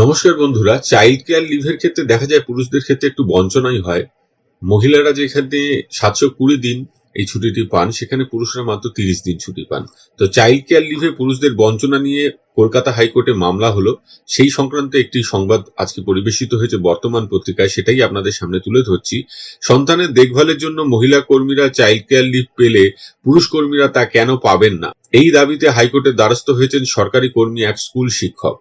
নমস্কার বন্ধুরা, child care লিভের ক্ষেত্রে দেখা যায় পুরুষদের ক্ষেত্রে একটু বঞ্চনাই হয়। মহিলারা যেখানে সাতশো কুড়ি দিন এই ছুটিটি পান, সেখানে পুরুষরা মাত্র তিরিশ দিন ছুটি পান। তো চাইল্ড কেয়ার লিভে পুরুষদের বঞ্চনা নিয়ে কলকাতা হাইকোর্টে মামলা হলো, সেই সংক্রান্ত একটি সংবাদ আজকে পরিবেশিত হয়েছে বর্তমান পত্রিকায়, সেটাই আপনাদের সামনে তুলে ধরছি। সন্তানের দেখভালের জন্য মহিলা কর্মীরা চাইল্ড কেয়ার লিভ পেলে পুরুষ কর্মীরা তা কেন পাবেন না? এই দাবিতে হাইকোর্টের দ্বারস্থ হয়েছেন সরকারি কর্মী এক স্কুল শিক্ষক।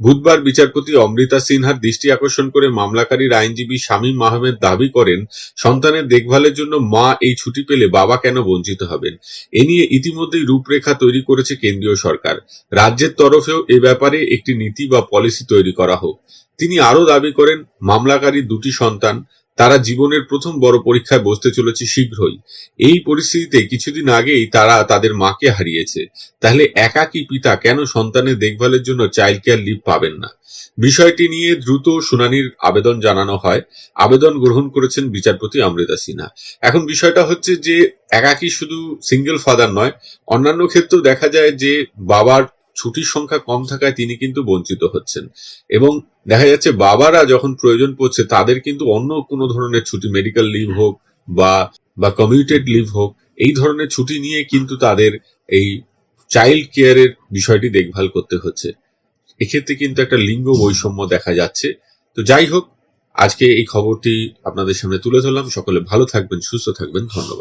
বুধবার বিচারপতি অমৃতা সিনহার দৃষ্টি আকর্ষণ করে মামলাকারীর আইনজীবী শামীম আহমেদ দাবি করেন, সন্তানের দেখভালের জন্য মা এই ছুটি পেলে বাবা কেন বঞ্চিত হবেন? এ নিয়ে ইতিমধ্যেই রূপরেখা তৈরি করেছে কেন্দ্রীয় সরকার। রাজ্যের তরফেও এ ব্যাপারে একটি নীতি বা পলিসি তৈরি করা হোক। তিনি আরও দাবি করেন মামলাকারীর দুটি সন্তান, তারা জীবনের প্রথম বড় পরীক্ষায় বসতে চলেছে শীঘ্রই। এই পরিস্থিতিতে কিছুদিন আগেই তারা তাদের মাকে হারিয়েছে। তাহলে একাকী পিতা কেন সন্তানের দেখভালের জন্য চাইল্ড কেয়ার লিভ পাবেন না? বিষয়টি নিয়ে দ্রুত শুনানির আবেদন জানানো হয়। আবেদন গ্রহণ করেছেন বিচারপতি অমৃতা সিনহা। এখন বিষয়টা হচ্ছে যে, একাকী শুধু সিঙ্গেল ফাদার নয়, অন্যান্য ক্ষেত্রেও দেখা যায় যে, বাবার ছুটির সংখ্যা কম থাকায় তিনি কিন্তু বঞ্চিত হচ্ছেন। এবং দেখা যাচ্ছে বাবারা যখন প্রয়োজন পড়ছে, তাদের কিন্তু অন্য কোনো ধরনের ছুটি মেডিকেল লিভ হোক বা বা কমিউটেড লিভ হোক, এই ধরনের ছুটি নিয়ে কিন্তু তাদের এই চাইল্ড কেয়ারের বিষয়টি দেখভাল করতে হচ্ছে। এক্ষেত্রে কিন্তু একটা লিঙ্গ বৈষম্য দেখা যাচ্ছে। তো যাই হোক, আজকে এই খবরটি আপনাদের সামনে তুলে ধরলাম। সকলে ভালো থাকবেন, সুস্থ থাকবেন। ধন্যবাদ।